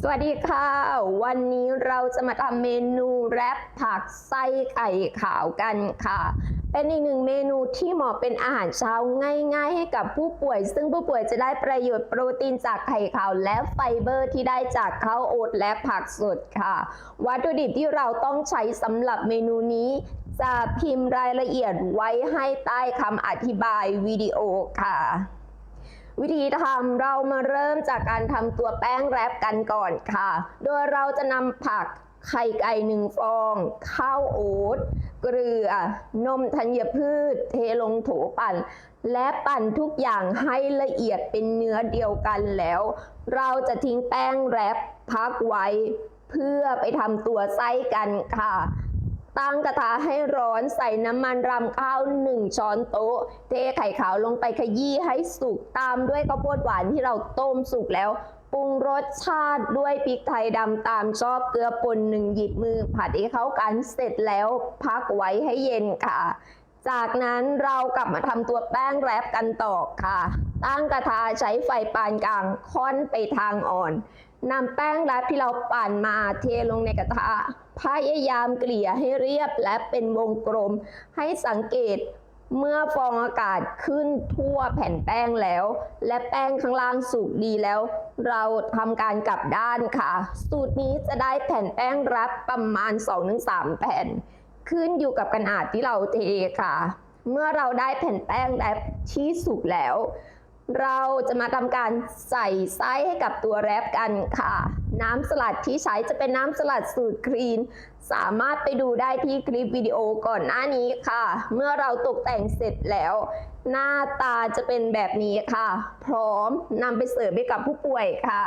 สวัสดีค่ะ วันนี้เราจะมาทำเมนูแรปผักไส้ไข่ขาวกันค่ะ เป็นอีกหนึ่งเมนูที่เหมาะเป็นอาหารเช้าง่าย ๆ ให้กับผู้ป่วย ซึ่งผู้ป่วยจะได้ประโยชน์โปรตีนจากไข่ขาวและไฟเบอร์ที่ได้จากข้าวโอ๊ตและผักสดค่ะ วัตถุดิบที่เราต้องใช้สำหรับเมนูนี้จะพิมพ์รายละเอียดไว้ให้ใต้คำอธิบายวิดีโอค่ะ วิธีทำเรามาเริ่มจากการทำตัวแป้งแรปกันก่อนค่ะ โดยเราจะนำผักไข่ไก่หนึ่งฟอง ข้าวโอ๊ตเกลือนมธัญพืช เทลงโถปั่น และปั่นทุกอย่างให้ละเอียดเป็นเนื้อเดียวกันแล้ว เราจะทิ้งแป้งแรปพักไว้ เพื่อไปทำตัวไส้กันค่ะ ตั้งกระทะให้ร้อนใส่น้ำมันรำข้าว 1 ช้อนโต๊ะ เทไข่ขาวลงไปขยี้ให้สุกตามด้วยข้าวโพดหวานที่เราต้มสุกแล้วปรุงรสชาติด้วยพริกไทยดำตามชอบเกลือป่นหนึ่งหยิบมือผัดให้เข้ากันเสร็จแล้วพักไว้ให้เย็นค่ะ จากนั้นเรากลับมาทำตัวแป้งแรปกันต่อค่ะ ตั้งกระทะใช้ไฟปานกลางค่อนไปทางอ่อนนำแป้งแรปที่เราปั่นมาเทลงในกระทะพยายามเกลี่ยให้เรียบและเป็นวงกลม ให้สังเกตเมื่อฟองอากาศขึ้นทั่วแผ่นแป้งแล้ว และแป้งข้างล่างสุกดีแล้ว เราทำการกลับด้านค่ะ สูตรนี้จะได้แผ่นแป้งรับประมาณ 2-3 แผ่น ขึ้นอยู่กับขนาดที่เราเทค่ะ เมื่อเราได้แผ่นแป้งแรปที่สุกแล้ว เราจะมาทำการใส่ไส้ให้กับตัวแรปกันค่ะ น้ำสลัดที่ใช้จะเป็นน้ำสลัดสูตรครีน สามารถไปดูได้ที่คลิปวิดีโอก่อนหน้านี้ค่ะ เมื่อเราตกแต่งเสร็จแล้ว หน้าตาจะเป็นแบบนี้ค่ะ พร้อมนำไปเสิร์ฟให้กับผู้ป่วยค่ะ